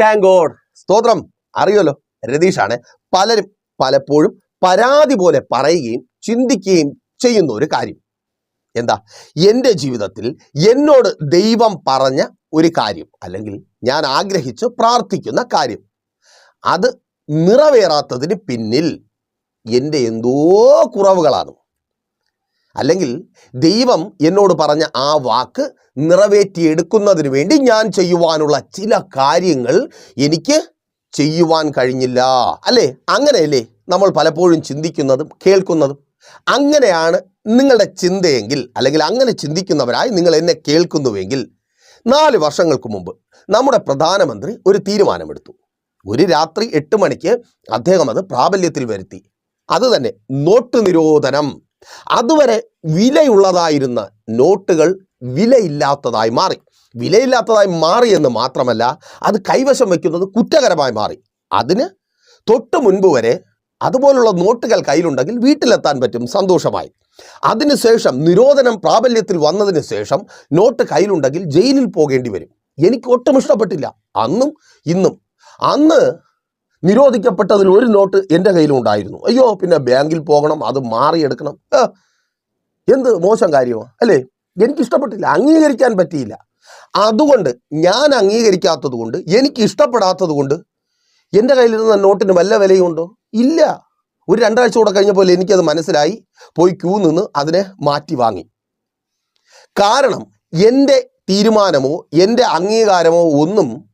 Thank God സ്തോത്രം. അറിയുമല്ലോ? രതീഷാണ് പലരും പലപ്പോഴും പരാതി പോലെ പറയുകയും ചിന്തിക്കുകയും ചെയ്യുന്ന ഒരു കാര്യം. എന്താ? എന്റെ ജീവിതത്തിൽ എന്നോട് ദൈവം പറഞ്ഞ ഒരു കാര്യം അല്ലെങ്കിൽ ഞാൻ ആഗ്രഹിച്ച് പ്രാർത്ഥിക്കുന്ന കാര്യം. അത് നിറവേറാത്തതിന് പിന്നിൽ എന്റെ എന്തോ കുറവുകളാണ്. അല്ലെങ്കിൽ ദൈവം എന്നോട് പറഞ്ഞ ആ വാക്ക് നിറവേറ്റിയെടുക്കുന്നതിന് വേണ്ടി ഞാൻ ചെയ്യുവാനുള്ള ചില കാര്യങ്ങൾ എനിക്ക് ചെയ്യുവാൻ കഴിഞ്ഞില്ല. അല്ലേ? അങ്ങനെയല്ലേ നമ്മൾ പലപ്പോഴും ചിന്തിക്കുന്നതും കേൾക്കുന്നതും? അങ്ങനെയാണ് നിങ്ങളുടെ ചിന്തയെങ്കിൽ അല്ലെങ്കിൽ അങ്ങനെ ചിന്തിക്കുന്നവരായി നിങ്ങൾ എന്നെ കേൾക്കുന്നുവെങ്കിൽ നാല് വർഷങ്ങൾക്ക് മുമ്പ് നമ്മുടെ പ്രധാനമന്ത്രി ഒരു തീരുമാനമെടുത്തു. ഒരു രാത്രി എട്ട് മണിക്ക് അദ്ദേഹം അത് പ്രാബല്യത്തിൽ വരുത്തി. അത് തന്നെ നോട്ട് നിരോധനം. അതുവരെ വിലയുള്ളതായിരുന്ന നോട്ടുകൾ വിലയില്ലാത്തതായി മാറി. വിലയില്ലാത്തതായി മാറി എന്ന് മാത്രമല്ല അത് കൈവശം വയ്ക്കുന്നത് കുറ്റകരമായി മാറി. അതിന് തൊട്ട് മുൻപ് വരെ അതുപോലുള്ള നോട്ടുകൾ കയ്യിലുണ്ടെങ്കിൽ വീട്ടിലെത്താൻ പറ്റും സന്തോഷമായി. അതിനുശേഷം നിരോധനം പ്രാബല്യത്തിൽ വന്നതിന് ശേഷം നോട്ട് കയ്യിലുണ്ടെങ്കിൽ ജയിലിൽ പോകേണ്ടി വരും. എനിക്ക് ഒട്ടും ഇഷ്ടപ്പെട്ടില്ല. അന്നും ഇന്നും. അന്ന് നിരോധിക്കപ്പെട്ടതിൽ ഒരു നോട്ട് എന്റെ കയ്യിലുണ്ടായിരുന്നു അയ്യോ പിന്നെ ബാങ്കിൽ പോകണം അത് മാറിയെടുക്കണം. എന്ത് മോശം കാര്യമാണ് അല്ലേ? എനിക്ക് ഇഷ്ടപ്പെട്ടില്ല അംഗീകരിക്കാൻ പറ്റിയില്ല. അതുകൊണ്ട് ഞാൻ അംഗീകരിക്കാത്തത് കൊണ്ട് എനിക്ക് ഇഷ്ടപ്പെടാത്തത് കൊണ്ട് എന്റെ കയ്യിലിരുന്ന നോട്ടിന് വല്ല വിലയുണ്ടോ ഇല്ല. ഒരു രണ്ടാഴ്ച കൂടെ കഴിഞ്ഞപ്പോൾ എനിക്കത് മനസ്സിലായി. പോയി ക്യൂ നിന്ന് അതിനെ മാറ്റി വാങ്ങി. കാരണം എന്റെ തീരുമാനമോ എന്റെ അംഗീകാരമോ ഒന്നും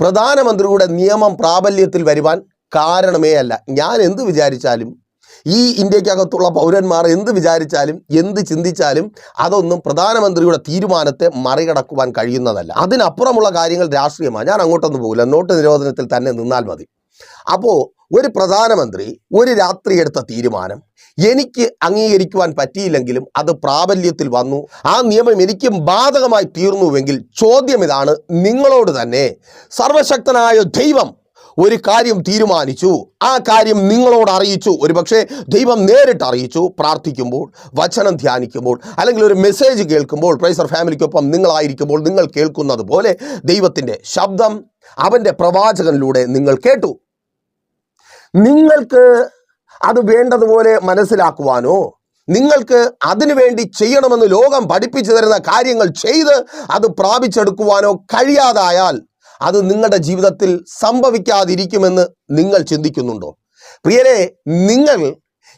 പ്രധാനമന്ത്രിയുടെ നിയമം പ്രാബല്യത്തിൽ വരുവാൻ കാരണമേ അല്ല ഞാൻ എന്ത് വിചാരിച്ചാലും ഈ ഇന്ത്യക്കകത്തുള്ള പൗരന്മാർ എന്ത് വിചാരിച്ചാലും എന്ത് ചിന്തിച്ചാലും അതൊന്നും പ്രധാനമന്ത്രിയുടെ തീരുമാനത്തെ മറികടക്കുവാൻ കഴിയുന്നതല്ല. അതിനപ്പുറമുള്ള കാര്യങ്ങൾ രാഷ്ട്രീയമാണ്. ഞാൻ അങ്ങോട്ടൊന്നും പോകില്ല. നോട്ട് നിരോധനത്തിൽ തന്നെ നിന്നാൽ മതി. അപ്പോൾ ഒരു പ്രധാനമന്ത്രി ഒരു രാത്രി എടുത്ത തീരുമാനം എനിക്ക് അംഗീകരിക്കുവാൻ പറ്റിയില്ലെങ്കിലും അത് പ്രാബല്യത്തിൽ വന്നു. ആ നിയമം എനിക്കും ബാധകമായി തീർന്നുവെങ്കിൽ ചോദ്യം ഇതാണ്. നിങ്ങളോട് തന്നെ സർവശക്തനായ ദൈവം ഒരു കാര്യം തീരുമാനിച്ചു. ആ കാര്യം നിങ്ങളോട് അറിയിച്ചു. ഒരുപക്ഷെ ദൈവം നേരിട്ട് അറിയിച്ചു. പ്രാർത്ഥിക്കുമ്പോൾ വചനം ധ്യാനിക്കുമ്പോൾ അല്ലെങ്കിൽ ഒരു മെസ്സേജ് കേൾക്കുമ്പോൾ പ്രൈസർ ഫാമിലിക്കൊപ്പം നിങ്ങളായിരിക്കുമ്പോൾ നിങ്ങൾ കേൾക്കുന്നത് പോലെ ദൈവത്തിന്റെ ശബ്ദം അവന്റെ പ്രവാചകനിലൂടെ നിങ്ങൾ കേട്ടു. നിങ്ങൾക്ക് അത് വേണ്ടതുപോലെ മനസ്സിലാക്കുവാനോ? നിങ്ങൾക്ക് അതിനുവേണ്ടി ചെയ്യണമെന്ന് ലോകം പഠിപ്പിച്ചു തരുന്ന കാര്യങ്ങൾ ചെയ്ത് അത് പ്രാപിച്ചെടുക്കുവാനോ കഴിയാതായാൽ അത് നിങ്ങളുടെ ജീവിതത്തിൽ സംഭവിക്കാതിരിക്കുമെന്ന് നിങ്ങൾ ചിന്തിക്കുന്നുണ്ടോ? പ്രിയരെ നിങ്ങൾ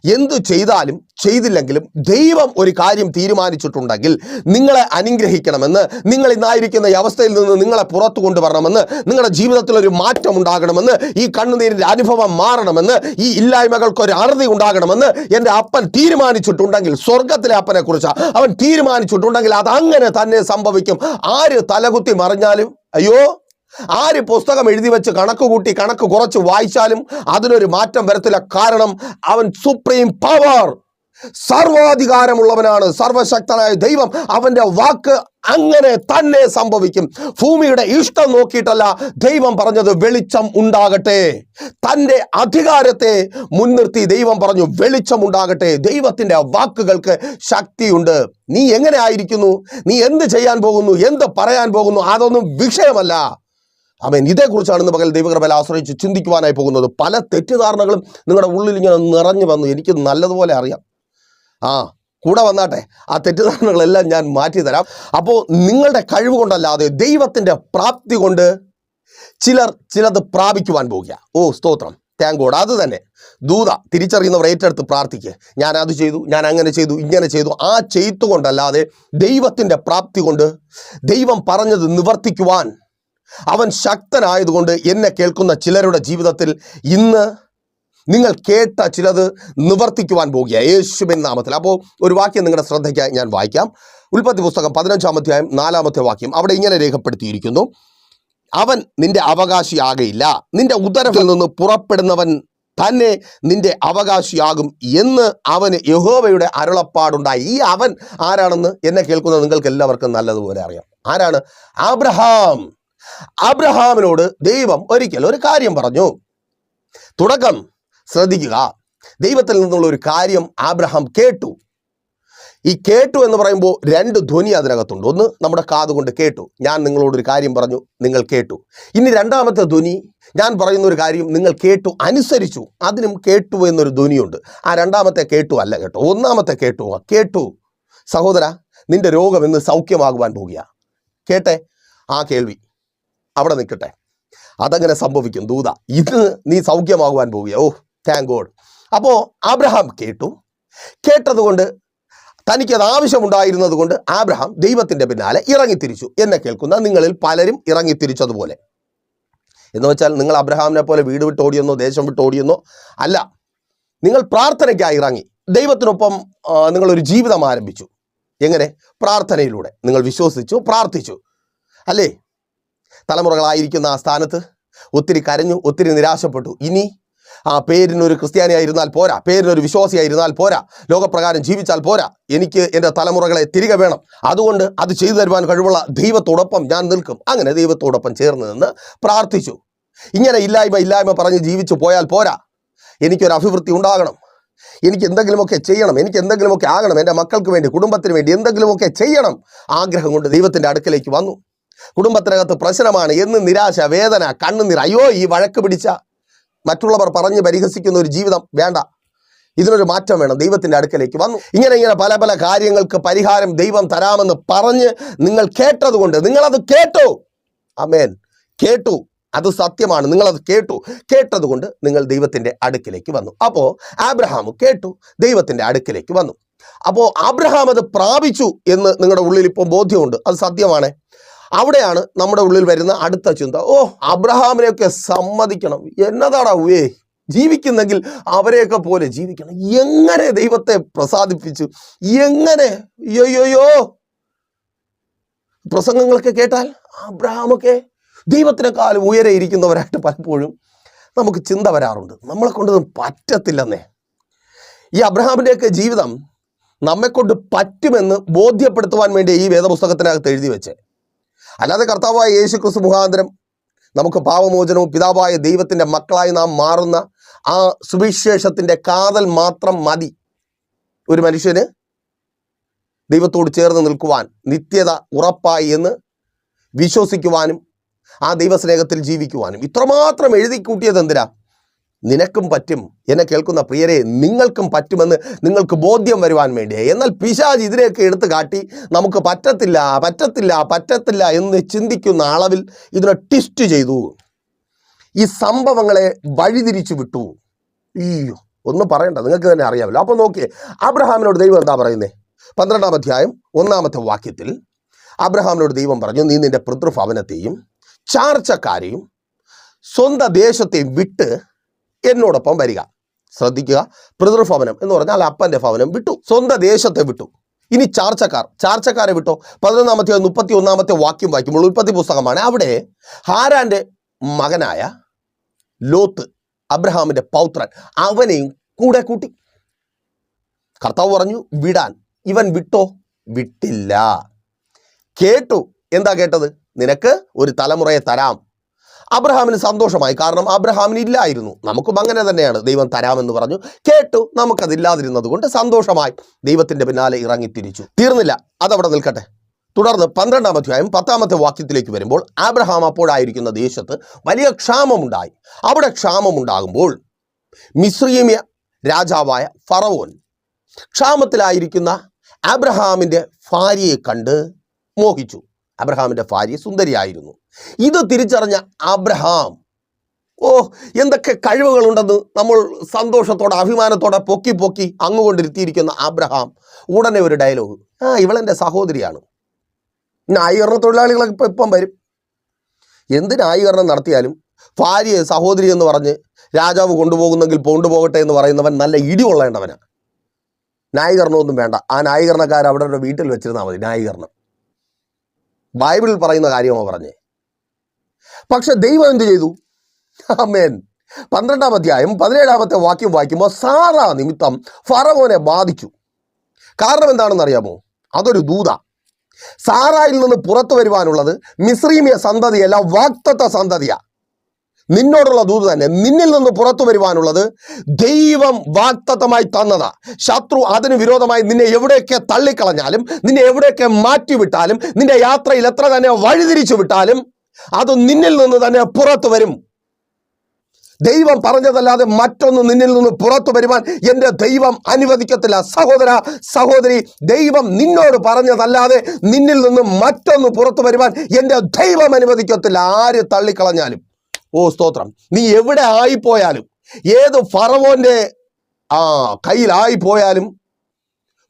എന്തു ചെയ്താലും ചെയ്തില്ലെങ്കിലും ദൈവം ഒരു കാര്യം തീരുമാനിച്ചിട്ടുണ്ടെങ്കിൽ നിങ്ങളെ അനുഗ്രഹിക്കണമെന്ന് നിങ്ങൾ ഇന്നായിരിക്കുന്ന ഈ അവസ്ഥയിൽ നിന്ന് നിങ്ങളെ പുറത്തു കൊണ്ടുവരണമെന്ന് നിങ്ങളുടെ ജീവിതത്തിൽ ഒരു മാറ്റം ഉണ്ടാകണമെന്ന് ഈ കണ്ണുനീരിന്റെ അനുഭവം മാറണമെന്ന് ഈ ഇല്ലായ്മകൾക്ക് ഒരു അറുതി ഉണ്ടാകണമെന്ന് എന്റെ അപ്പൻ തീരുമാനിച്ചിട്ടുണ്ടെങ്കിൽ സ്വർഗത്തിലെ അപ്പനെക്കുറിച്ച് അവൻ തീരുമാനിച്ചിട്ടുണ്ടെങ്കിൽ അത് അങ്ങനെ തന്നെ സംഭവിക്കും. ആര് തലകുത്തി മറിഞ്ഞാലും അയ്യോ ആര് പുസ്തകം എഴുതി വെച്ച് കണക്ക് കൂട്ടി കണക്ക് കുറച്ച് വായിച്ചാലും അതിനൊരു മാറ്റം വരത്തില്ല. കാരണം അവൻ സുപ്രീം പവർ സർവാധികാരമുള്ളവനാണ്. സർവശക്തനായ ദൈവം അവന്റെ വാക്ക് അങ്ങനെ തന്നെ സംഭവിക്കും. ഭൂമിയുടെ ഇഷ്ടം നോക്കിയിട്ടല്ല ദൈവം പറഞ്ഞത് വെളിച്ചം ഉണ്ടാകട്ടെ. തന്റെ അധികാരത്തെ മുൻനിർത്തി ദൈവം പറഞ്ഞു വെളിച്ചം ഉണ്ടാകട്ടെ. ദൈവത്തിന്റെ വാക്കുകൾക്ക് ശക്തിയുണ്ട്. നീ എങ്ങനെ ആയിരിക്കുന്നു? നീ എന്ത് ചെയ്യാൻ പോകുന്നു? എന്ത് പറയാൻ പോകുന്നു? അതൊന്നും വിഷയമല്ല. അവൻ ഇതേക്കുറിച്ചാണ് ഇന്ന് പകൽ ദൈവകൃപയിൽ ആശ്രയിച്ച് ചിന്തിക്കുവാനായി പോകുന്നത്. പല തെറ്റിദ്ധാരണകളും നിങ്ങളുടെ ഉള്ളിൽ ഇങ്ങനെ നിറഞ്ഞു വന്നു. എനിക്ക് നല്ലതുപോലെ അറിയാം. ആ കൂടെ വന്നാട്ടെ. ആ തെറ്റിദ്ധാരണകളെല്ലാം ഞാൻ മാറ്റി തരാം അപ്പോൾ നിങ്ങളുടെ കഴിവ് കൊണ്ടല്ലാതെ ദൈവത്തിന്റെ പ്രാപ്തി കൊണ്ട് ചിലർ ചിലത് പ്രാപിക്കുവാൻ പോകുക ഓ സ്തോത്രം. താങ്ക് ഗോഡ് അത് തന്നെ. ദൂത തിരിച്ചറിയുന്നവർ ഏറ്റെടുത്ത് പ്രാർത്ഥിക്കുക ഞാൻ അത് ചെയ്തു ഞാൻ അങ്ങനെ ചെയ്തു ഇങ്ങനെ ചെയ്തു. ആ ചെയ്തു കൊണ്ടല്ലാതെ ദൈവത്തിന്റെ പ്രാപ്തി കൊണ്ട് ദൈവം പറഞ്ഞത് നിവർത്തിക്കുവാൻ അവൻ ശക്തനായതുകൊണ്ട് എന്നെ കേൾക്കുന്ന ചിലരുടെ ജീവിതത്തിൽ ഇന്ന് നിങ്ങൾ കേട്ട ചിലത് നിവർത്തിക്കുവാൻ പോകുക. യേശുവിൻ നാമത്തിൽ. അപ്പോൾ ഒരു വാക്യം നിങ്ങളുടെ ശ്രദ്ധയ്ക്കായി ഞാൻ വായിക്കാം. ഉൽപ്പത്തി പുസ്തകം പതിനഞ്ചാം അധ്യായം നാലാമത്തെ വാക്യം അവിടെ ഇങ്ങനെ രേഖപ്പെടുത്തിയിരിക്കുന്നു. അവൻ നിന്റെ അവകാശിയാകയില്ല. നിന്റെ ഉദരത്തിൽ നിന്ന് പുറപ്പെടുന്നവൻ തന്നെ നിന്റെ അവകാശിയാകും എന്ന് അവന് യഹോവയുടെ അരുളപ്പാടുണ്ടായി. ഈ അവൻ ആരാണെന്ന് എന്നെ കേൾക്കുന്ന നിങ്ങൾക്ക് എല്ലാവർക്കും നല്ലതുപോലെ അറിയാം. ആരാണ്? ആബ്രഹാം. ആബ്രഹാമിനോട് ദൈവം ഒരിക്കൽ ഒരു കാര്യം പറഞ്ഞു. തുടക്കം ശ്രദ്ധിക്കുക. ദൈവത്തിൽ നിന്നുള്ള ഒരു കാര്യം ആബ്രഹാം കേട്ടു. ഈ കേട്ടു എന്ന് പറയുമ്പോൾ രണ്ട് ധ്വനി അതിനകത്തുണ്ട്. ഒന്ന് നമ്മുടെ കാതുകൊണ്ട് കേട്ടു. ഞാൻ നിങ്ങളോടൊരു കാര്യം പറഞ്ഞു നിങ്ങൾ കേട്ടു. ഇനി രണ്ടാമത്തെ ധ്വനി ഞാൻ പറയുന്ന ഒരു കാര്യം നിങ്ങൾ കേട്ടു അനുസരിച്ചു. അതിനും കേട്ടു എന്നൊരു ധ്വനിയുണ്ട്. ആ രണ്ടാമത്തെ കേട്ടു അല്ല കേട്ടോ. ഒന്നാമത്തെ കേട്ടു കേട്ടു. സഹോദര നിന്റെ രോഗം ഇന്ന് സൗഖ്യമാകുവാൻ പോകുക കേട്ടെ? ആ കേൾവി. അവിടെ നിൽക്കട്ടെ. അതങ്ങനെ സംഭവിക്കും. ദൂത ഇത് നീ സൗഖ്യമാകുവാൻ പോവുക ഓ താങ്ക് ഗോഡ് അപ്പോൾ അബ്രഹാം കേട്ടു. കേട്ടതുകൊണ്ട് തനിക്കത് ആവശ്യമുണ്ടായിരുന്നത് കൊണ്ട് ആബ്രഹാം ദൈവത്തിന്റെ പിന്നാലെ ഇറങ്ങിത്തിരിച്ചു. എന്നെ കേൾക്കുന്ന നിങ്ങളിൽ പലരും ഇറങ്ങിത്തിരിച്ചതുപോലെ. എന്ന് വെച്ചാൽ നിങ്ങൾ അബ്രഹാമിനെ പോലെ വീട് വിട്ട് ഓടിയെന്നോ ദേശം വിട്ട് ഓടിയെന്നോ അല്ല. നിങ്ങൾ പ്രാർത്ഥനയ്ക്കായി ഇറങ്ങി. ദൈവത്തിനൊപ്പം നിങ്ങളൊരു ജീവിതം ആരംഭിച്ചു. എങ്ങനെ? പ്രാർത്ഥനയിലൂടെ. നിങ്ങൾ വിശ്വസിച്ചു പ്രാർത്ഥിച്ചു. അല്ലേ? തലമുറകളായിരിക്കുന്ന ആ സ്ഥാനത്ത് ഒത്തിരി കരഞ്ഞു ഒത്തിരി നിരാശപ്പെട്ടു. ഇനി ആ പേരിനൊരു ക്രിസ്ത്യാനിയായിരുന്നാൽ പോരാ പേരിനൊരു വിശ്വാസിയായിരുന്നാൽ പോരാ ലോകപ്രകാരം ജീവിച്ചാൽ പോരാ എനിക്ക് എന്റെ തലമുറകളെ തിരികെ വേണം. അതുകൊണ്ട് അത് ചെയ്തു തരുവാൻ കഴിവുള്ള ദൈവത്തോടൊപ്പം ഞാൻ നിൽക്കും. അങ്ങനെ ദൈവത്തോടൊപ്പം ചേർന്ന് നിന്ന് പ്രാർത്ഥിച്ചു. ഇങ്ങനെ ഇല്ലായ്മ ഇല്ലായ്മ പറഞ്ഞ് ജീവിച്ചു പോയാൽ പോരാ. എനിക്കൊരു അഭിവൃദ്ധി ഉണ്ടാകണം. എനിക്ക് എന്തെങ്കിലുമൊക്കെ ചെയ്യണം എനിക്ക് എന്തെങ്കിലുമൊക്കെ ആകണം. എന്റെ മക്കൾക്ക് വേണ്ടി കുടുംബത്തിന് വേണ്ടി എന്തെങ്കിലുമൊക്കെ ചെയ്യണം. ആഗ്രഹം കൊണ്ട് ദൈവത്തിന്റെ അടുക്കലേക്ക് വന്നു. കുടുംബത്തിനകത്ത് പ്രശ്നമാണ് എന്ന് നിരാശ വേദന കണ്ണുനീർ. അയ്യോ ഈ വഴക്ക് പിടിച്ച മറ്റുള്ളവർ പറഞ്ഞ് പരിഹസിക്കുന്ന ഒരു ജീവിതം വേണ്ട. ഇതിനൊരു മാറ്റം വേണം. ദൈവത്തിന്റെ അടുക്കലേക്ക് വന്നു. ഇങ്ങനെ ഇങ്ങനെ പല പല കാര്യങ്ങൾക്ക് പരിഹാരം ദൈവം തരാമെന്ന് പറഞ്ഞ് നിങ്ങൾ കേട്ടതുകൊണ്ട് നിങ്ങളത് കേട്ടു. അമേൻ കേട്ടു. അത് സത്യമാണ്. നിങ്ങളത് കേട്ടു. കേട്ടതുകൊണ്ട് നിങ്ങൾ ദൈവത്തിന്റെ അടുക്കിലേക്ക് വന്നു. അപ്പോൾ ആബ്രഹാം കേട്ടു. ദൈവത്തിന്റെ അടുക്കിലേക്ക് വന്നു. അപ്പോൾ ആബ്രഹാം അത് പ്രാപിച്ചു എന്ന് നിങ്ങളുടെ ഉള്ളിൽ ഇപ്പോൾ ബോധ്യമുണ്ട്. അത് സത്യമാണ്. അവിടെയാണ് നമ്മുടെ ഉള്ളിൽ വരുന്ന അടുത്ത ചിന്ത. ഓ അബ്രഹാമിനെയൊക്കെ സമ്മതിക്കണം. എന്നതാടാ ഉവേ ജീവിക്കുന്നെങ്കിൽ അവരെയൊക്കെ പോലെ ജീവിക്കണം. എങ്ങനെ ദൈവത്തെ പ്രസാദിപ്പിച്ചു? എങ്ങനെ? അയ്യോയ്യോ പ്രസംഗങ്ങളൊക്കെ കേട്ടാൽ അബ്രഹാമൊക്കെ ദൈവത്തിനെക്കാളും ഉയരെ ഇരിക്കുന്നവരായിട്ട് പലപ്പോഴും നമുക്ക് ചിന്ത വരാറുണ്ട്. നമ്മളെ കൊണ്ടൊന്നും പറ്റത്തില്ലെന്നേ. ഈ അബ്രഹാമിന്റെയൊക്കെ ജീവിതം നമ്മെക്കൊണ്ട് പറ്റുമെന്ന് ബോധ്യപ്പെടുത്തുവാൻ വേണ്ടി ഈ വേദപുസ്തകത്തിനകത്ത് എഴുതി വെച്ചേ. അല്ലാതെ കർത്താവായ യേശു ക്രിസ്തു മുഖാന്തരം നമുക്ക് പാവമോചനവും പിതാവായ ദൈവത്തിന്റെ മക്കളായി നാം മാറുന്ന ആ സുവിശേഷത്തിന്റെ കാതൽ മാത്രം മതി. ഒരു മനുഷ്യന് ദൈവത്തോട് ചേർന്ന് നിൽക്കുവാൻ നിത്യത ഉറപ്പായി എന്ന് വിശ്വസിക്കുവാനും ആ ദൈവസ്നേഹത്തിൽ ജീവിക്കുവാനും ഇത്രമാത്രം എഴുതി കൂട്ടിയത് എന്തിനാ? നിനക്കും പറ്റും എന്നെ കേൾക്കുന്ന പ്രിയരെ നിങ്ങൾക്കും പറ്റുമെന്ന് നിങ്ങൾക്ക് ബോധ്യം വരുവാൻ വേണ്ടി എന്നാൽ പിശാജ് ഇതിനെയൊക്കെ എടുത്തു കാട്ടി നമുക്ക് പറ്റത്തില്ല പറ്റത്തില്ല പറ്റത്തില്ല എന്ന് ചിന്തിക്കുന്ന അളവിൽ ഇതിനെ ട്വിസ്റ്റ് ചെയ്തു. ഈ സംഭവങ്ങളെ വഴിതിരിച്ചു വിട്ടു. അയ്യോ ഒന്നും പറയണ്ട നിങ്ങൾക്ക് തന്നെ അറിയാമല്ലോ. അപ്പോൾ നോക്കിയേ അബ്രഹാമിനോട് ദൈവം എന്താ പറയുന്നത് പന്ത്രണ്ടാം അധ്യായം ഒന്നാമത്തെ വാക്യത്തിൽ അബ്രഹാമിനോട് ദൈവം പറഞ്ഞു നീ നിന്റെ പിതൃഭവനത്തെയും ചാർച്ചക്കാരെയും സ്വന്തം ദേശത്തെയും വിട്ട് എന്നോടൊപ്പം വരിക. ശ്രദ്ധിക്കുക. പിതൃഭവനം എന്ന് പറഞ്ഞാൽ അപ്പന്റെ ഭവനം വിട്ടു. സ്വന്തം ദേശത്തെ വിട്ടു. ഇനി ചാർച്ചക്കാർ. ചാർച്ചക്കാരെ വിട്ടോ? പതിനൊന്നാമത്തെ മുപ്പത്തി ഒന്നാമത്തെ വാക്യം വായിക്കുമ്പോൾ ഉൽപ്പത്തി പുസ്തകമാണ്. അവിടെ ഹാരാന്റെ മകനായ ലോത്ത് അബ്രഹാമിന്റെ പൗത്രൻ അവനെയും കൂടെ കൂട്ടി. കർത്താവ് പറഞ്ഞു വിടാൻ. ഇവൻ വിട്ടോ? വിട്ടില്ല. കേട്ടു. എന്താ കേട്ടത്? നിനക്ക് ഒരു തലമുറയെ തരാം. അബ്രഹാമിന് സന്തോഷമായി. കാരണം അബ്രഹാമിന് ഇല്ലായിരുന്നു. നമുക്കും അങ്ങനെ തന്നെയാണ്. ദൈവം തരാമെന്ന് പറഞ്ഞു. കേട്ടു. നമുക്കതില്ലാതിരുന്നത് കൊണ്ട് സന്തോഷമായി ദൈവത്തിന്റെ പിന്നാലെ ഇറങ്ങി ഇറങ്ങിത്തിരിച്ചു തീർന്നില്ല. അതവിടെ നിൽക്കട്ടെ. തുടർന്ന് പന്ത്രണ്ടാം അധ്യായം പത്താമത്തെ വാക്യത്തിലേക്ക് വരുമ്പോൾ ആബ്രഹാം അപ്പോഴായിരിക്കുന്ന ദേശത്ത് വലിയ ക്ഷാമമുണ്ടായി. അവിടെ ക്ഷാമമുണ്ടാകുമ്പോൾ മിശ്രീമ്യ രാജാവായ ഫറവോൻ ക്ഷാമത്തിലായിരിക്കുന്ന ആബ്രഹാമിന്റെ ഭാര്യയെ കണ്ട് മോഹിച്ചു. അബ്രഹാമിന്റെ ഭാര്യ സുന്ദരിയായിരുന്നു. ഇത് തിരിച്ചറിഞ്ഞ അബ്രഹാം ഓ എന്തൊക്കെ കഴിവുകളുണ്ടെന്ന് നമ്മൾ സന്തോഷത്തോടെ അഭിമാനത്തോടെ പൊക്കി പൊക്കി അങ്ങുകൊണ്ടിരുത്തിയിരിക്കുന്ന അബ്രഹാം. ഉടനെ ഒരു ഡയലോഗ് ആ ഇവളെന്റെ സഹോദരിയാണ്. ന്യായീകരണ തൊഴിലാളികളൊക്കെ ഇപ്പം ഇപ്പം വരും. എന്ത് ന്യായീകരണം നടത്തിയാലും ഭാര്യയെ സഹോദരി എന്ന് പറഞ്ഞ് രാജാവ് കൊണ്ടുപോകുന്നെങ്കിൽ കൊണ്ടുപോകട്ടെ എന്ന് പറയുന്നവൻ നല്ല ഇടി കൊള്ളേണ്ടവനാണ് ന്യായീകരണമൊന്നും വേണ്ട. ആ ന്യായീകരണക്കാർ അവരുടെ വീട്ടിൽ വെച്ചിരുന്നാൽ മതി ന്യായീകരണം ബൈബിളിൽ പറയുന്ന കാര്യമാണ് പറഞ്ഞേ? പക്ഷെ ദൈവം എന്ത് ചെയ്തു? അമേൻ പന്ത്രണ്ടാം അധ്യായം പതിനേഴാമത്തെ വാക്യം വായിക്കുമ്പോൾ സാറ നിമിത്തം ഫറവോനെ ബാധിച്ചു. കാരണം എന്താണെന്ന് അറിയാമോ? അതൊരു ദൂത. സാറായിൽ നിന്ന് പുറത്തു വരുവാനുള്ളത് മിസ്രീമിയ സന്തതിയല്ല വാക്തത്വ സന്തതിയാ. നിന്നോടുള്ള ദൂത് തന്നെ നിന്നിൽ നിന്ന് പുറത്തു വരുവാനുള്ളത് ദൈവം വാക്തത്വമായി തന്നതാ. ശത്രു അതിന് വിരോധമായി നിന്നെ എവിടെയൊക്കെ തള്ളിക്കളഞ്ഞാലും നിന്നെ എവിടെയൊക്കെ മാറ്റിവിട്ടാലും നിന്റെ യാത്രയിൽ എത്ര തന്നെ വഴിതിരിച്ചു വിട്ടാലും അത് നിന്നിൽ നിന്ന് തന്നെ പുറത്തു വരും. ദൈവം പറഞ്ഞതല്ലാതെ മറ്റൊന്ന് നിന്നിൽ നിന്ന് പുറത്തു വരുവാൻ എന്റെ ദൈവം അനുവദിക്കത്തില്ല. സഹോദര സഹോദരി ദൈവം നിന്നോട് പറഞ്ഞതല്ലാതെ നിന്നിൽ നിന്ന് മറ്റൊന്ന് പുറത്തു വരുവാൻ എന്റെ ദൈവം അനുവദിക്കത്തില്ല. ആര് തള്ളിക്കളഞ്ഞാലും. ഓ സ്തോത്രം. നീ എവിടെ ആയിപ്പോയാലും ഏത് ഫറവോന്റെ ആ കയ്യിലായിപ്പോയാലും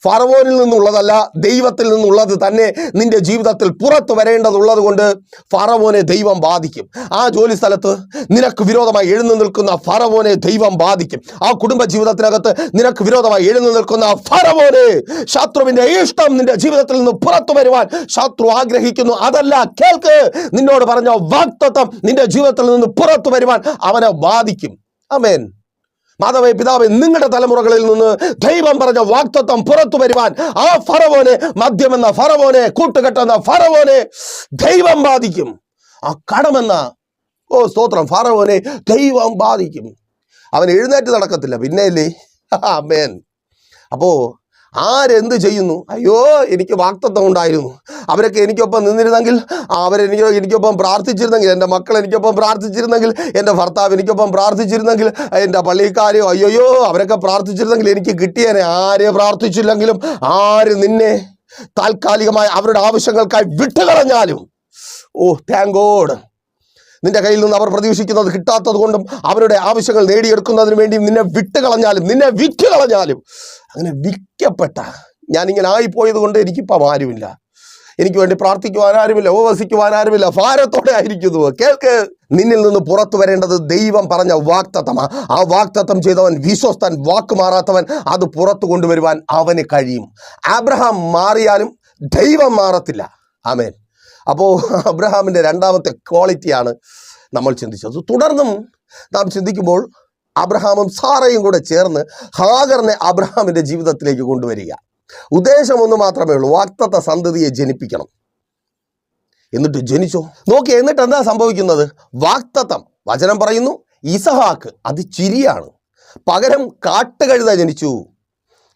ഫറവോനിൽ നിന്നുള്ളതല്ല ദൈവത്തിൽ നിന്നുള്ളത് തന്നെ നിന്റെ ജീവിതത്തിൽ പുറത്തു വരേണ്ടതുള്ളത് കൊണ്ട് ഫറവോനെ ദൈവം ബാധിക്കും. ആ ജോലി സ്ഥലത്ത് നിനക്ക് വിരോധമായി എഴുന്നു നിൽക്കുന്ന ഫറവോനെ ദൈവം ബാധിക്കും. ആ കുടുംബ ജീവിതത്തിനകത്ത് നിനക്ക് വിരോധമായി എഴുന്നു നിൽക്കുന്ന ഫറവോനെ ശത്രുവിന്റെ ഇഷ്ടം നിന്റെ ജീവിതത്തിൽ നിന്ന് പുറത്തു വരുവാൻ ശത്രു ആഗ്രഹിക്കുന്നു. അതല്ല കേൾക്ക് നിന്നോട് പറഞ്ഞ വാക്തത്വം നിന്റെ ജീവിതത്തിൽ നിന്ന് പുറത്തു വരുവാൻ അവനെ ബാധിക്കും. അമേൻ മാധവേ പിതാവേ നിങ്ങളുടെ തലമുറകളിൽ നിന്ന് ദൈവം പറഞ്ഞ വാക്തത്വം പുറത്തു വരുവാൻ ആ ഫറവോനെ മദ്യമെന്ന ഫറവോനെ കൂട്ടുകെട്ടെന്ന ഫറവോനെ ദൈവം ബാധിക്കും. ആ കടമെന്ന ഓ സ്തോത്രം. ഫറവോനെ ദൈവം ബാധിക്കും. അവൻ എഴുന്നേറ്റ് നടക്കത്തില്ല. പിന്നെയല്ലേ? അമ്മേൻ അപ്പോ ആരെന്ത് ചെയ്യുന്നു? അയ്യോ എനിക്ക് വാക്തത്വം ഉണ്ടായിരുന്നു. അവരൊക്കെ എനിക്കൊപ്പം നിന്നിരുന്നെങ്കിൽ അവരെനിക്ക് എനിക്കൊപ്പം പ്രാർത്ഥിച്ചിരുന്നെങ്കിൽ എന്റെ മക്കൾ എനിക്കൊപ്പം പ്രാർത്ഥിച്ചിരുന്നെങ്കിൽ എന്റെ ഭർത്താവ് എനിക്കൊപ്പം പ്രാർത്ഥിച്ചിരുന്നെങ്കിൽ എന്റെ പള്ളിക്കാരെയോ അയ്യോയോ അവരൊക്കെ പ്രാർത്ഥിച്ചിരുന്നെങ്കിൽ എനിക്ക് കിട്ടിയേനെ. ആരെ പ്രാർത്ഥിച്ചില്ലെങ്കിലും ആര് നിന്നെ താൽക്കാലികമായി അവരുടെ ആവശ്യങ്ങൾക്കായി വിട്ടുകളഞ്ഞാലും. ഓ താങ്ക് ഗോഡ് നിന്റെ കയ്യിൽ നിന്ന് അവർ പ്രതീക്ഷിക്കുന്നത് കിട്ടാത്തത് കൊണ്ടും അവരുടെ ആവശ്യങ്ങൾ നേടിയെടുക്കുന്നതിന് വേണ്ടിയും നിന്നെ വിട്ട് കളഞ്ഞാലും നിന്നെ വിറ്റ് കളഞ്ഞാലും അങ്ങനെ വിൽക്കപ്പെട്ട ഞാനിങ്ങനെ ആയിപ്പോയത് കൊണ്ട് എനിക്കിപ്പം ആരുമില്ല. എനിക്ക് വേണ്ടി പ്രാർത്ഥിക്കുവാൻ ആരുമില്ല ഉപവസിക്കുവാൻ ആരുമില്ല. ഭാരത്തോടെ ആയിരിക്കുന്നു. കേൾക്ക് നിന്നിൽ നിന്ന് പുറത്തു വരേണ്ടത് ദൈവം പറഞ്ഞ വാക്തത്വമാണ് ആ വാക്തത്വം ചെയ്തവൻ വിശ്വസ്തൻ വാക്ക് മാറാത്തവൻ അത് പുറത്തു കൊണ്ടുവരുവാൻ അവന് കഴിയും. അബ്രഹാം മാറിയാലും ദൈവം മാറത്തില്ല. ആമേൻ. അപ്പോൾ അബ്രഹാമിന്റെ രണ്ടാമത്തെ ക്വാളിറ്റിയാണ് നമ്മൾ ചിന്തിച്ചത്. തുടർന്നും നാം ചിന്തിക്കുമ്പോൾ അബ്രഹാമും സാറയും കൂടെ ചേർന്ന് ഹാഗറിനെ അബ്രഹാമിന്റെ ജീവിതത്തിലേക്ക് കൊണ്ടുവരിക. ഉദ്ദേശം ഒന്ന് മാത്രമേ ഉള്ളൂ വാക്തത്വ സന്തതിയെ ജനിപ്പിക്കണം. എന്നിട്ട് ജനിച്ചോ? നോക്കി എന്നിട്ട് എന്താ സംഭവിക്കുന്നത്? വാക്തത്വം. വചനം പറയുന്നു ഇസഹാക്ക് അത് ചിരിയാണ്. പകരം കാട്ടുകഴുത ജനിച്ചു.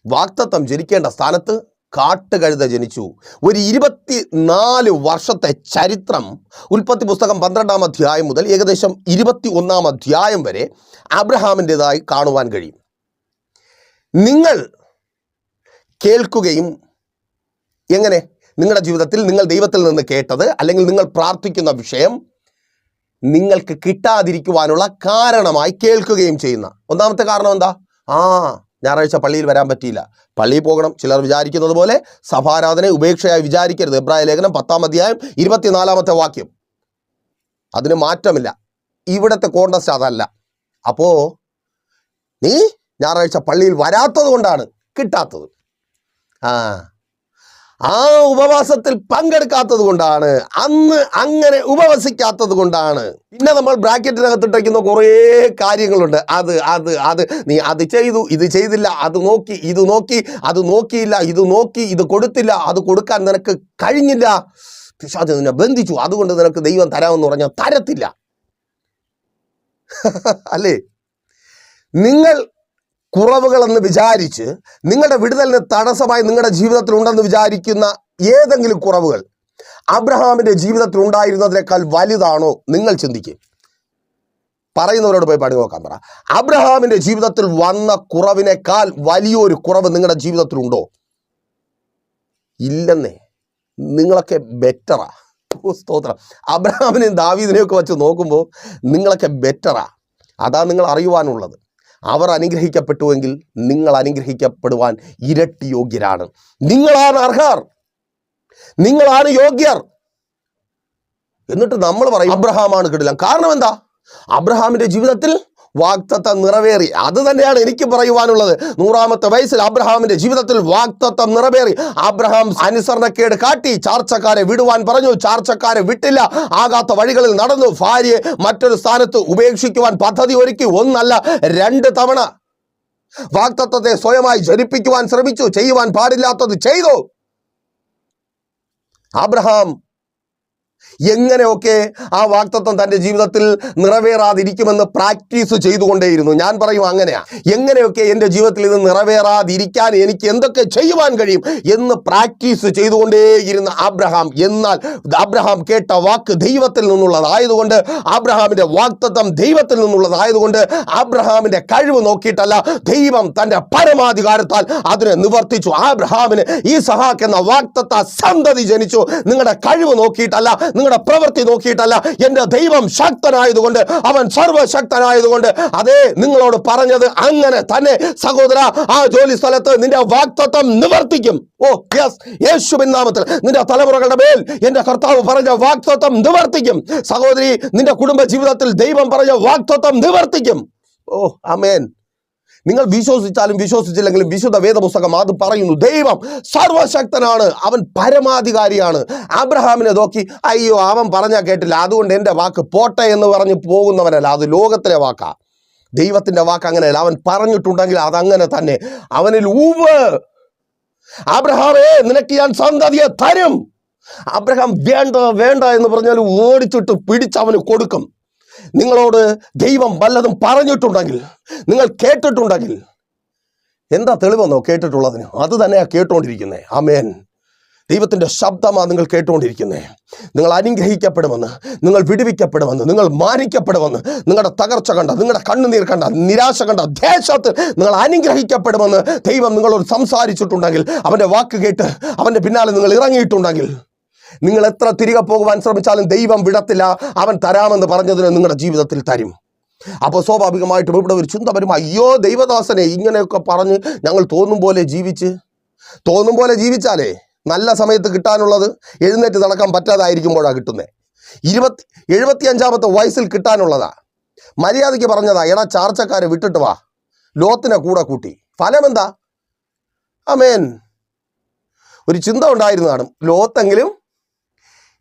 വാക്തത്വം ജനിക്കേണ്ട സ്ഥാനത്ത് കാട്ടുകഴുത ജനിച്ചു. ഒരു ഇരുപത്തി നാല് വർഷത്തെ ചരിത്രം ഉൽപ്പത്തി പുസ്തകം പന്ത്രണ്ടാം അധ്യായം മുതൽ ഏകദേശം ഇരുപത്തി ഒന്നാം അധ്യായം വരെ അബ്രഹാമിന്റെതായി കാണുവാൻ കഴിയും. നിങ്ങൾ കേൾക്കുകയും എങ്ങനെ? നിങ്ങളുടെ ജീവിതത്തിൽ നിങ്ങൾ ദൈവത്തിൽ നിന്ന് കേട്ടത് അല്ലെങ്കിൽ നിങ്ങൾ പ്രാർത്ഥിക്കുന്ന വിഷയം നിങ്ങൾക്ക് കിട്ടാതിരിക്കുവാനുള്ള കാരണമായി കേൾക്കുകയും ചെയ്യുന്ന. ഒന്നാമത്തെ കാരണം എന്താ? ആ ഞായറാഴ്ച പള്ളിയിൽ വരാൻ പറ്റിയില്ല. പള്ളിയിൽ പോകണം ചിലർ വിചാരിക്കുന്നത് പോലെ സഭാരാധനയെ ഉപേക്ഷയായി വിചാരിക്കരുത്. എബ്രായ ലേഖനം പത്താം അധ്യായം ഇരുപത്തിനാലാമത്തെ വാക്യം. അതിന് മാറ്റമില്ല. ഇവിടുത്തെ കോൺടസ്റ്റ് അതല്ല. അപ്പോ നീ ഞായറാഴ്ച പള്ളിയിൽ വരാത്തത് കൊണ്ടാണ് കിട്ടാത്തത്. ആ. ആ ഉപവാസത്തിൽ പങ്കെടുക്കാത്തത് കൊണ്ടാണ്. അന്ന് അങ്ങനെ ഉപവസിക്കാത്തത് കൊണ്ടാണ്. പിന്നെ നമ്മൾ ബ്രാക്കറ്റിനകത്തിട്ടയ്ക്കുന്ന കുറേ കാര്യങ്ങളുണ്ട്. അത് അത് അത്. നീ അത് ചെയ്തു ഇത് ചെയ്തില്ല അത് നോക്കി ഇത് നോക്കി അത് നോക്കിയില്ല ഇത് നോക്കി ഇത് കൊടുത്തില്ല അത് കൊടുക്കാൻ നിനക്ക് കഴിഞ്ഞില്ല. പിശാച് നിന്നെ ബന്ധിച്ചു. അതുകൊണ്ട് നിനക്ക് ദൈവം തരാമെന്ന് പറഞ്ഞാൽ തരത്തില്ല. അല്ലേ? നിങ്ങൾ കുറവുകളെന്ന് വിചാരിച്ച് നിങ്ങളുടെ വിടുതലിന് തടസ്സമായി നിങ്ങളുടെ ജീവിതത്തിൽ ഉണ്ടെന്ന് വിചാരിക്കുന്ന ഏതെങ്കിലും കുറവുകൾ അബ്രഹാമിന്റെ ജീവിതത്തിൽ ഉണ്ടായിരുന്നതിനേക്കാൾ വലുതാണോ നിങ്ങൾ ചിന്തിക്കുക പറയുന്നവരോട് പോയി പണി നോക്കാൻ പറ. അബ്രഹാമിന്റെ ജീവിതത്തിൽ വന്ന കുറവിനേക്കാൾ വലിയൊരു കുറവ് നിങ്ങളുടെ ജീവിതത്തിലുണ്ടോ? ഇല്ലെന്നേ. നിങ്ങളൊക്കെ ബെറ്ററാ സ്തോത്രം. അബ്രഹാമിനെയും ദാവീദിനെയൊക്കെ വെച്ച് നോക്കുമ്പോൾ നിങ്ങളൊക്കെ ബെറ്ററാ അതാ നിങ്ങൾ അറിയുവാനുള്ളത്. അവർ അനുഗ്രഹിക്കപ്പെട്ടുവെങ്കിൽ നിങ്ങൾ അനുഗ്രഹിക്കപ്പെടുവാൻ ഇരട്ടി യോഗ്യരാണ് നിങ്ങളാണ് അർഹർ. നിങ്ങളാണ് യോഗ്യർ. എന്നിട്ട് നമ്മൾ പറയും അബ്രഹാമാണ് കിടിലം. കാരണം എന്താ? അബ്രഹാമിന്റെ ജീവിതത്തിൽ വാക്തത്വം നിറവേറി. അത് തന്നെയാണ് എനിക്ക് പറയുവാനുള്ളത്. നൂറാമത്തെ വയസ്സിൽ അബ്രഹാമിന്റെ ജീവിതത്തിൽ വാക്തത്വം നിറവേറി. അബ്രഹാം അനുസരണക്കേട് കാട്ടി ചാർച്ചക്കാരെ വിടുവാൻ പറഞ്ഞു. ചാർച്ചക്കാരെ വിട്ടില്ല. ആകാത്ത വഴികളിൽ നടന്നു. ഭാര്യയെ മറ്റൊരു സ്ഥാനത്ത് ഉപേക്ഷിക്കുവാൻ പദ്ധതി ഒരുക്കി. ഒന്നല്ല രണ്ട് തവണ വാക്തത്വത്തെ സ്വയമായി ജനിപ്പിക്കുവാൻ ശ്രമിച്ചു. ചെയ്യുവാൻ പാടില്ലാത്തത് ചെയ്തു. അബ്രഹാം എങ്ങനെയൊക്കെ ആ വാക്തത്വം തന്റെ ജീവിതത്തിൽ നിറവേറാതിരിക്കുമെന്ന് പ്രാക്ടീസ് ചെയ്തുകൊണ്ടേയിരുന്നു. ഞാൻ പറയും അങ്ങനെയാ. എങ്ങനെയൊക്കെ എന്റെ ജീവിതത്തിൽ ഇത് നിറവേറാതിരിക്കാൻ എനിക്ക് എന്തൊക്കെ ചെയ്യുവാൻ കഴിയും എന്ന് പ്രാക്ടീസ് ചെയ്തുകൊണ്ടേയിരുന്ന ആബ്രഹാം. എന്നാൽ ആബ്രഹാം കേട്ട വാക്ക് ദൈവത്തിൽ നിന്നുള്ളതായതുകൊണ്ട് അബ്രഹാമിന്റെ വാക്തത്വം ദൈവത്തിൽ നിന്നുള്ളതായതുകൊണ്ട് അബ്രഹാമിന്റെ കഴിവ് നോക്കിയിട്ടല്ല ദൈവം തന്റെ പരമാധികാരത്താൽ അതിനെ നിവർത്തിച്ചു. ആബ്രഹാമിന് ഈ സഹാക്ക് എന്ന വാക്തത്വ സന്തതി ജനിച്ചു. നിങ്ങളുടെ കഴിവ് നോക്കിയിട്ടല്ല നിങ്ങളുടെ പ്രവൃത്തി നോക്കിയിട്ടല്ല എന്റെ ദൈവം ശക്തനായതുകൊണ്ട് അവൻ സർവശക്തനായതുകൊണ്ട് അതേ നിങ്ങളോട് പറഞ്ഞത് അങ്ങനെ തന്നെ സഹോദര ആ ജോലി സ്ഥലത്ത് നിന്റെ വാക്തത്വം നിവർത്തിക്കും. ഓ യെസ് യേശുവിൻ നാമത്തിൽ. നിന്റെ തലമുറകളുടെ മേൽ എന്റെ കർത്താവ് പറഞ്ഞ വാക്തത്വം നിവർത്തിക്കും. സഹോദരി നിന്റെ കുടുംബ ജീവിതത്തിൽ ദൈവം പറഞ്ഞ വാക്തത്വം നിവർത്തിക്കും. ഓ അമേൻ നിങ്ങൾ വിശ്വസിച്ചാലും വിശ്വസിച്ചില്ലെങ്കിലും വിശുദ്ധ വേദപുസ്തകം അത് പറയുന്നു. ദൈവം സർവശക്തനാണ്. അവൻ പരമാധികാരിയാണ്. അബ്രഹാമിനെ നോക്കി അയ്യോ അവൻ പറഞ്ഞാൽ കേട്ടില്ല. അതുകൊണ്ട് എന്റെ വാക്ക് പോട്ടെ എന്ന് പറഞ്ഞ് പോകുന്നവനല്ല. അത് ലോകത്തിലെ വാക്കാ. ദൈവത്തിന്റെ വാക്ക് അങ്ങനെയല്ല. അവൻ പറഞ്ഞിട്ടുണ്ടെങ്കിൽ അതങ്ങനെ തന്നെ. അവനിൽ ഊവ്. അബ്രഹാമേ നിനക്ക് ഞാൻ സന്തതിയെ തരും. അബ്രഹാം വേണ്ട വേണ്ട എന്ന് പറഞ്ഞാൽ ഓടിച്ചിട്ട് പിടിച്ച് അവന് കൊടുക്കും. നിങ്ങളോട് ദൈവം വല്ലതും പറഞ്ഞിട്ടുണ്ടെങ്കിൽ നിങ്ങൾ കേട്ടിട്ടുണ്ടെങ്കിൽ എന്താ തെളിവെന്നോ കേട്ടിട്ടുള്ളതിന്? അത് തന്നെയാണ് കേട്ടുകൊണ്ടിരിക്കുന്നത് ആമേൻ. ദൈവത്തിന്റെ ശബ്ദമാണ് നിങ്ങൾ കേട്ടുകൊണ്ടിരിക്കുന്നത് നിങ്ങൾ അനുഗ്രഹിക്കപ്പെടുമെന്ന് നിങ്ങൾ വിടുവിക്കപ്പെടുമെന്ന് നിങ്ങൾ മാനിക്കപ്പെടുമെന്ന് നിങ്ങളുടെ തകർച്ച കണ്ട നിങ്ങളുടെ കണ്ണുനീർ കണ്ട നിരാശ കണ്ട ദേശത്ത് നിങ്ങൾ അനുഗ്രഹിക്കപ്പെടുമെന്ന് ദൈവം നിങ്ങളോട് സംസാരിച്ചിട്ടുണ്ടെങ്കിൽ അവന്റെ വാക്ക് കേട്ട് അവന്റെ പിന്നാലെ നിങ്ങൾ ഇറങ്ങിയിട്ടുണ്ടെങ്കിൽ നിങ്ങൾ എത്ര തിരികെ പോകുവാൻ ശ്രമിച്ചാലും ദൈവം വിടത്തില്ല. അവൻ തരാമെന്ന് പറഞ്ഞതിന് നിങ്ങളുടെ ജീവിതത്തിൽ തരും. അപ്പോൾ സ്വാഭാവികമായിട്ടും ഇവിടെ ഒരു ചിന്ത വരും അയ്യോ ദൈവദാസനെ ഇങ്ങനെയൊക്കെ പറഞ്ഞ് ഞങ്ങൾ തോന്നും പോലെ ജീവിച്ച് തോന്നും പോലെ ജീവിച്ചാലേ നല്ല സമയത്ത് കിട്ടാനുള്ളത് എഴുന്നേറ്റ് നടക്കാൻ പറ്റാതായിരിക്കുമ്പോഴാണ് കിട്ടുന്നത് ഇരുപത്തി എഴുപത്തി അഞ്ചാമത്തെ വയസ്സിൽ കിട്ടാനുള്ളതാ. മര്യാദയ്ക്ക് പറഞ്ഞതാ എടാ ചാർച്ചക്കാരെ വിട്ടിട്ട് വാ. ലോത്തിനെ കൂടെ കൂട്ടി. ഫലം എന്താ അമേൻ ഒരു ചിന്ത ഉണ്ടായിരുന്നതാണ് ലോത്തെങ്കിലും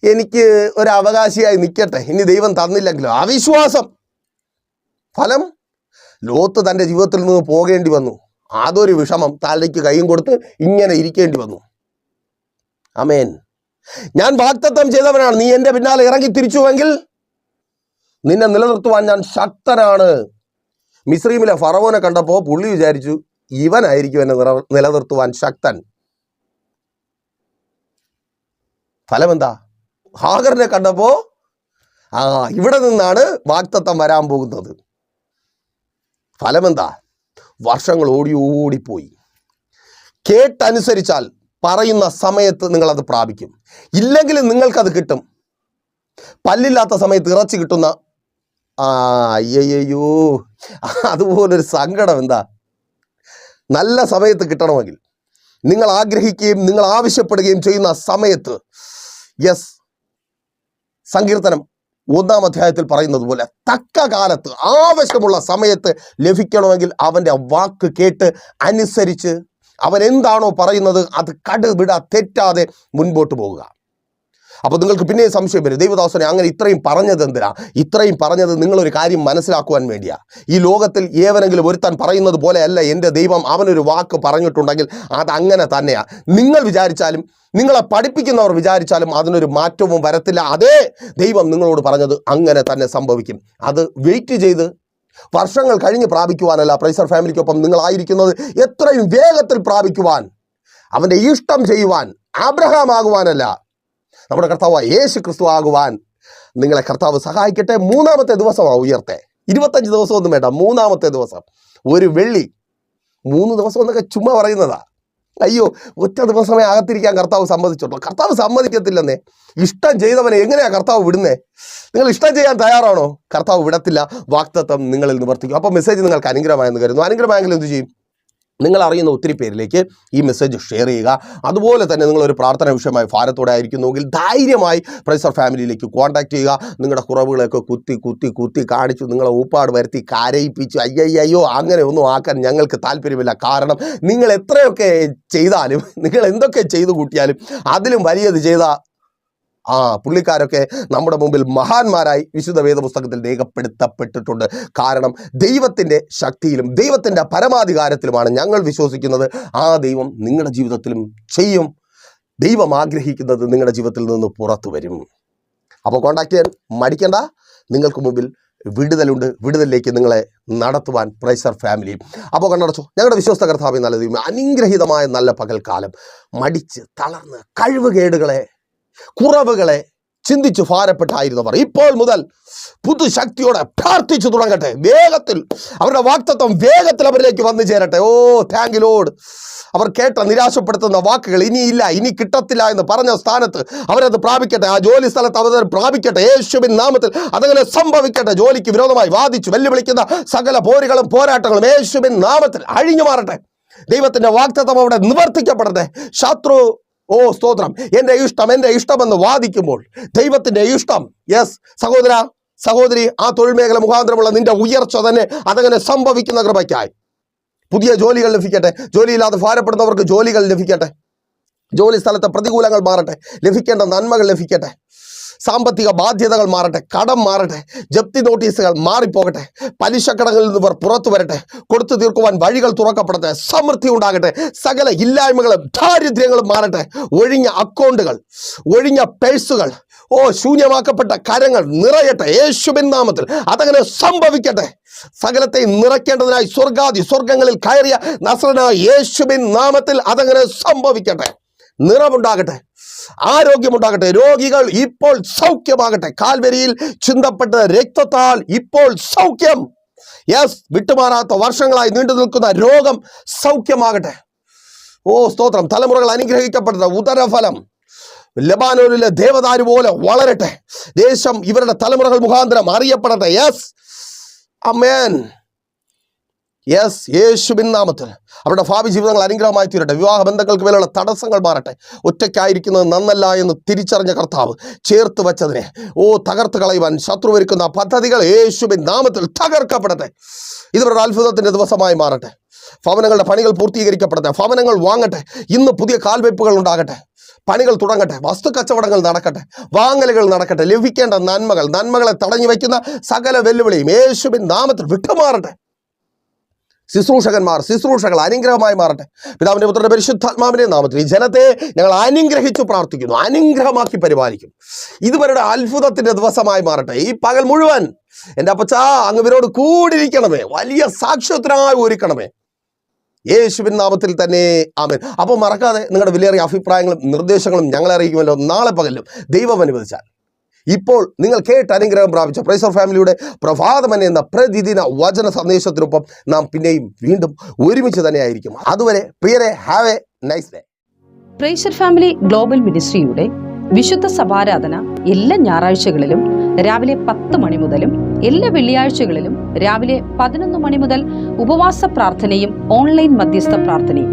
എനിക്ക് ഒരു അവകാശിയായി നിൽക്കട്ടെ ഇനി ദൈവം തന്നില്ലെങ്കിലും? അവിശ്വാസം. ഫലം? ലോത്ത് തന്റെ ജീവിതത്തിൽ നിന്ന് പോകേണ്ടി വന്നു. അതൊരു വിഷമം. തലയ്ക്ക് കൈയും കൊടുത്ത് ഇങ്ങനെ ഇരിക്കേണ്ടി വന്നു. അമേൻ ഞാൻ വാക്തത്വം ചെയ്തവനാണ്. നീ എന്റെ പിന്നാലെ ഇറങ്ങി തിരിച്ചുവെങ്കിൽ നിന്നെ നിലനിർത്തുവാൻ ഞാൻ ശക്തനാണ്. മിസ്രീമിലെ ഫറവോനെ കണ്ടപ്പോൾ പുള്ളി വിചാരിച്ചു ഇവനായിരിക്കും എന്നെ നിലനിർത്തുവാൻ ശക്തൻ. ഫലമെന്താ? ഹാഗറിനെ കണ്ടപ്പോൾ ആ ഇവിടെ നിന്നാണ് വാക്തത്വം വരാൻ പോകുന്നത്. ഫലമെന്താ? വർഷങ്ങൾ ഓടി ഓടിപ്പോയി കേട്ടനുസരിച്ചാൽ പറയുന്ന സമയത്ത് നിങ്ങളത് പ്രാപിക്കും. ഇല്ലെങ്കിൽ നിങ്ങൾക്കത് കിട്ടും. പല്ലില്ലാത്ത സമയത്ത് ഇറച്ചി കിട്ടുന്ന ആ അയ്യയ്യോ. അതുപോലൊരു സങ്കടം എന്താ? നല്ല സമയത്ത് കിട്ടണമെങ്കിൽ നിങ്ങൾ ആഗ്രഹിക്കുകയും നിങ്ങൾ ആവശ്യപ്പെടുകയും ചെയ്യുന്ന സമയത്ത് യെസ് സങ്കീർത്തനം ഒന്നാം അധ്യായത്തിൽ പറയുന്നത് പോലെ തക്ക കാലത്ത് ആവശ്യമുള്ള സമയത്ത് ലഭിക്കണമെങ്കിൽ അവന്റെ വാക്ക് കേട്ട് അനുസരിച്ച് അവൻ എന്താണോ പറയുന്നത് അത് കടുവിട തെറ്റാതെ മുൻപോട്ട് പോകുക അപ്പോൾ നിങ്ങൾക്ക് പിന്നെ സംശയം വരും. ദൈവദാസനെ അങ്ങനെ ഇത്രയും പറഞ്ഞത് എന്തിനാ? ഇത്രയും പറഞ്ഞത് നിങ്ങളൊരു കാര്യം മനസ്സിലാക്കുവാൻ വേണ്ടിയാ. ഈ ലോകത്തിൽ ഏവനെങ്കിലും ഒരുത്താൻ പറയുന്നത് പോലെയല്ല എന്റെ ദൈവം അവനൊരു വാക്ക് പറഞ്ഞിട്ടുണ്ടെങ്കിൽ അത് അങ്ങനെ തന്നെയാ. നിങ്ങൾ വിചാരിച്ചാലും നിങ്ങളെ പഠിപ്പിക്കുന്നവർ വിചാരിച്ചാലും അതിനൊരു മാറ്റവും വരത്തില്ല. അതേ ദൈവം നിങ്ങളോട് പറഞ്ഞത് അങ്ങനെ തന്നെ സംഭവിക്കും. അത് വെയിറ്റ് ചെയ്ത് വർഷങ്ങൾ കഴിഞ്ഞ് പ്രാപിക്കുവാനല്ല പ്രൈസർ ഫാമിലിക്കൊപ്പം നിങ്ങളായിരിക്കുന്നത്. എത്രയും വേഗത്തിൽ പ്രാപിക്കുവാൻ അവന്റെ ഇഷ്ടം ചെയ്യുവാൻ ആഗ്രഹമാകുവാനല്ല നമ്മുടെ കർത്താവ് യേശു ക്രിസ്തു ആകുവാൻ നിങ്ങളെ കർത്താവ് സഹായിക്കട്ടെ. മൂന്നാമത്തെ ദിവസമാണ് ഉയർത്തെ. ഇരുപത്തഞ്ച് ദിവസമൊന്നും വേണ്ട. മൂന്നാമത്തെ ദിവസം. ഒരു വെള്ളി. മൂന്ന് ദിവസം എന്നൊക്കെ ചുമ്മാ പറയുന്നതാ. അയ്യോ ഒറ്റ ദിവസമേ അകത്തിരിക്കാൻ കർത്താവ് സമ്മതിച്ചുള്ളൂ കർത്താവ് സമ്മതിക്കത്തില്ലെന്നേ. ഇഷ്ടം ചെയ്തവനെ എങ്ങനെയാ കർത്താവ് വിടുന്നേ? നിങ്ങൾ ഇഷ്ടം ചെയ്യാൻ തയ്യാറാണോ? കർത്താവ് വിടത്തില്ല. വാക്തത്വം നിങ്ങളിൽ നിവർത്തിക്കും. അപ്പോൾ മെസ്സേജ് നിങ്ങൾക്ക് അനുഗ്രഹമായെന്ന് കരുതുന്നു. അനുഗ്രഹമായെങ്കിൽ എന്ത് ചെയ്യും? നിങ്ങൾ അറിയുന്ന ഒത്തിരി പേരിലേക്ക് ഈ മെസ്സേജ് ഷെയർ ചെയ്യുക. അതുപോലെ തന്നെ നിങ്ങളൊരു പ്രാർത്ഥന വിഷയമായി ഭാരത്തോടെ ആയിരിക്കുന്നുവെങ്കിൽ ധൈര്യമായി പ്രൈസർ ഫാമിലിയിലേക്ക് കോൺടാക്ട് ചെയ്യുക. നിങ്ങളുടെ കുറവുകളൊക്കെ കുത്തി കുത്തി കുത്തി കാണിച്ചു നിങ്ങളെ ഊപ്പാട് വരുത്തി കരയിപ്പിച്ചു. അയ്യയ്യോ അങ്ങനെ ഒന്നും ആക്കാൻ ഞങ്ങൾക്ക് താല്പര്യമില്ല. കാരണം നിങ്ങൾ എത്രയൊക്കെ ചെയ്താലും നിങ്ങൾ എന്തൊക്കെ ചെയ്തു കൂട്ടിയാലും അതിലും വലിയത് ചെയ്ത ആ പുള്ളിക്കാരൊക്കെ നമ്മുടെ മുമ്പിൽ മഹാന്മാരായി വിശുദ്ധ വേദപുസ്തകത്തിൽ രേഖപ്പെടുത്തപ്പെട്ടിട്ടുണ്ട്. കാരണം ദൈവത്തിന്റെ ശക്തിയിലും ദൈവത്തിന്റെ പരമാധികാരത്തിലുമാണ് ഞങ്ങൾ വിശ്വസിക്കുന്നത്. ആ ദൈവം നിങ്ങളുടെ ജീവിതത്തിലും ചെയ്യും. ദൈവം ആഗ്രഹിക്കുന്നത് നിങ്ങളുടെ ജീവിതത്തിൽ നിന്ന് പുറത്തു വരും. അപ്പോൾ കോൺടാക്ട് ചെയ്യാൻ മടിക്കണ്ട. നിങ്ങൾക്ക് മുമ്പിൽ വിടുതലുണ്ട്. വിടുതലിലേക്ക് നിങ്ങളെ നടത്തുവാൻ പ്രൈസർ ഫാമിലി അപ്പോൾ കണ്ണടച്ചോ. ഞങ്ങളുടെ വിശ്വസ്ത കർത്താവ് നല്ല ദൈവം അനുഗ്രഹീതമായ നല്ല പകൽക്കാലം. മടിച്ച് തളർന്ന് കഴിവുകേടുകളെ കുറവുകളെ ചിന്തിച്ച് ഭാരപ്പെട്ടായിരുന്നവർ. ഇപ്പോൾ മുതൽ പുതുശക്തിയോടെ പ്രാർത്ഥിച്ചു തുടങ്ങട്ടെ. വേഗത്തിൽ അവരുടെ വാക്തത്വം വേഗത്തിൽ അവരിലേക്ക് വന്നു ചേരട്ടെ. ഓ താങ്ക് ലോഡ് അവർ കേട്ട നിരാശപ്പെടുത്തുന്ന വാക്കുകൾ ഇനിയില്ല ഇനി കിട്ടത്തില്ല എന്ന് പറഞ്ഞ സ്ഥാനത്ത് അവരത് പ്രാപിക്കട്ടെ. ആ ജോലി സ്ഥലത്ത് അവർ പ്രാപിക്കട്ടെ. യേശുവിൻ നാമത്തിൽ അതങ്ങനെ സംഭവിക്കട്ടെ. ജോലിക്ക് വിരോധമായി വാദിച്ചു വെല്ലുവിളിക്കുന്ന സകല പോരുകളും പോരാട്ടങ്ങളും യേശുവിൻ നാമത്തിൽ അഴിഞ്ഞു മാറട്ടെ. ദൈവത്തിന്റെ വാക്തത്വം അവിടെ നിവർത്തിക്കപ്പെടട്ടെ. ശത്രു ഓ സ്തോത്രം. എന്റെ ഇഷ്ടം എന്റെ ഇഷ്ടമെന്ന് വാദിക്കുമ്പോൾ ദൈവത്തിന്റെ ഇഷ്ടം. യെസ് സഹോദര സഹോദരി ആ തൊഴിൽ മേഖല മുഖാന്തരമുള്ള നിന്റെ ഉയർച്ച തന്നെ അതങ്ങനെ സംഭവിക്കുന്ന കൃപയ്ക്കായി. പുതിയ ജോലികൾ ലഭിക്കട്ടെ. ജോലിയില്ലാതെ ഭാരപ്പെടുന്നവർക്ക് ജോലികൾ ലഭിക്കട്ടെ. ജോലി സ്ഥലത്തെ പ്രതികൂലങ്ങൾ മാറട്ടെ. ലഭിക്കേണ്ട നന്മകൾ ലഭിക്കട്ടെ. സാമ്പത്തിക ബാധ്യതകൾ മാറട്ടെ കടം മാറട്ടെ ജപ്തി നോട്ടീസുകൾ മാറിപ്പോകട്ടെ പലിശക്കടങ്ങളിൽ നിന്ന് ഇവർ പുറത്തു വരട്ടെ കൊടുത്തു തീർക്കുവാൻ വഴികൾ തുറക്കപ്പെടട്ടെ സമൃദ്ധി ഉണ്ടാകട്ടെ സകല ഇല്ലായ്മകളും ദാരിദ്ര്യങ്ങളും മാറട്ടെ ഒഴിഞ്ഞ അക്കൗണ്ടുകൾ ഒഴിഞ്ഞ പേഴ്സുകൾ ഓ ശൂന്യമാക്കപ്പെട്ട കരങ്ങൾ നിറയട്ടെ യേശുബിൻ നാമത്തിൽ അതങ്ങനെ സംഭവിക്കട്ടെ. സകലത്തെ നിറയ്ക്കേണ്ടതിനായി സ്വർഗാദി സ്വർഗങ്ങളിൽ കയറിയ നസ്രനായ യേശുബിൻ നാമത്തിൽ അതങ്ങനെ സംഭവിക്കട്ടെ. നിറമുണ്ടാകട്ടെ ആരോഗ്യമുണ്ടാകട്ടെ. രോഗികൾ ഇപ്പോൾ സൗഖ്യമാകട്ടെ. കാൽവരിയിൽ ചിന്തപ്പെട്ട രക്തത്താൽ ഇപ്പോൾ സൗഖ്യം. യെസ് വിട്ടുമാറാത്ത വർഷങ്ങളായി നീണ്ടു നിൽക്കുന്ന രോഗം സൗഖ്യമാകട്ടെ. ഓ സ്തോത്രം. തലമുറകൾ അനുഗ്രഹിക്കപ്പെട്ട ഉദരഫലം. ലബാനോനിലെ ദേവദാരു പോലെ വളരട്ടെ. ദേശം ഇവരുടെ തലമുറകൾ മുഖാന്തരം അറിയപ്പെടട്ടെ. യെസ് അമേൻ യെസ് യേശുബിൻ നാമത്തിൽ. അവരുടെ ഭാവി ജീവിതങ്ങൾ അനുഗ്രഹമായി തീരട്ടെ. വിവാഹ ബന്ധങ്ങൾക്ക് മേലുള്ള തടസ്സങ്ങൾ മാറട്ടെ. ഒറ്റയ്ക്കായിരിക്കുന്നത് നന്നല്ല എന്ന് തിരിച്ചറിഞ്ഞ കർത്താവ് ചേർത്ത് വച്ചതിനെ. ഓ തകർത്ത് കളയുവാൻ ശത്രു ഒരുക്കുന്ന പദ്ധതികൾ യേശുബിൻ നാമത്തിൽ തകർക്കപ്പെടട്ടെ. ഇവരുടെ അത്ഭുതത്തിന്റെ ദിവസമായി മാറട്ടെ. ഭവനങ്ങളുടെ പണികൾ പൂർത്തീകരിക്കപ്പെടട്ടെ. ഭവനങ്ങൾ വാങ്ങട്ടെ. ഇന്ന് പുതിയ കാൽവയ്പ്പുകൾ ഉണ്ടാകട്ടെ. പണികൾ തുടങ്ങട്ടെ. വസ്തു കച്ചവടങ്ങൾ നടക്കട്ടെ. വാങ്ങലുകൾ നടക്കട്ടെ. ലഭിക്കേണ്ട നന്മകൾ നന്മകളെ തടഞ്ഞു വയ്ക്കുന്ന സകല വെല്ലുവിളിയും യേശുബിൻ നാമത്തിൽ വിട്ടുമാറട്ടെ. ശുശ്രൂഷകന്മാർ ശുശ്രൂഷകൾ അനുഗ്രഹമായി മാറട്ടെ. പിതാവിന്റെ പുത്രന്റെ പരിശുദ്ധാത്മാവിന്റെ നാമത്തിൽ ഈ ജനത്തെ ഞങ്ങൾ അനുഗ്രഹിച്ചു പ്രാർത്ഥിക്കുന്നു അനുഗ്രഹമാക്കി പരിപാലിക്കും. ഇതുവരുടെ അത്ഭുതത്തിന്റെ ദിവസമായി മാറട്ടെ. ഈ പകൽ മുഴുവൻ എന്റെ അപ്പച്ചാ അങ്ങ് ഇവരോട് കൂടിയിരിക്കണമേ. വലിയ സാക്ഷ്യത്തിനായി ഒരുക്കണമേ. യേശുവിൻ നാമത്തിൽ തന്നെ ആമേൻ. അപ്പോൾ മറക്കാതെ നിങ്ങളുടെ വിലയേറിയ അഭിപ്രായങ്ങളും നിർദ്ദേശങ്ങളും ഞങ്ങളെ അറിയിക്കുമല്ലോ. നാളെ പകലും ദൈവം അനുവദിച്ചാൽ. ഇപ്പോൾ നിങ്ങൾ കേട്ട് അനുഗ്രഹം പ്രാപിച്ച പ്രൈസർ ഫാമിലിയുടെ പ്രഭാതമൻ എന്ന പ്രതിദിന വചന സന്ദേശത്തിനൊപ്പം നാം പിന്നെയും വീണ്ടും ഒരുമിച്ച് തന്നെയായിരിക്കും. അതുവരെ പ്രിയരെ have a nice day praiser family global മിനിസ്ട്രിയുടെ വിശുദ്ധ സഭാരാധന എല്ലാ ഞായറാഴ്ചകളിലും രാവിലെ പത്ത് മണി മുതലും എല്ലാ വെള്ളിയാഴ്ചകളിലും രാവിലെ പതിനൊന്ന് മണി മുതൽ ഉപവാസ പ്രാർത്ഥനയും ഓൺലൈൻ മധ്യസ്ഥ പ്രാർത്ഥനയും.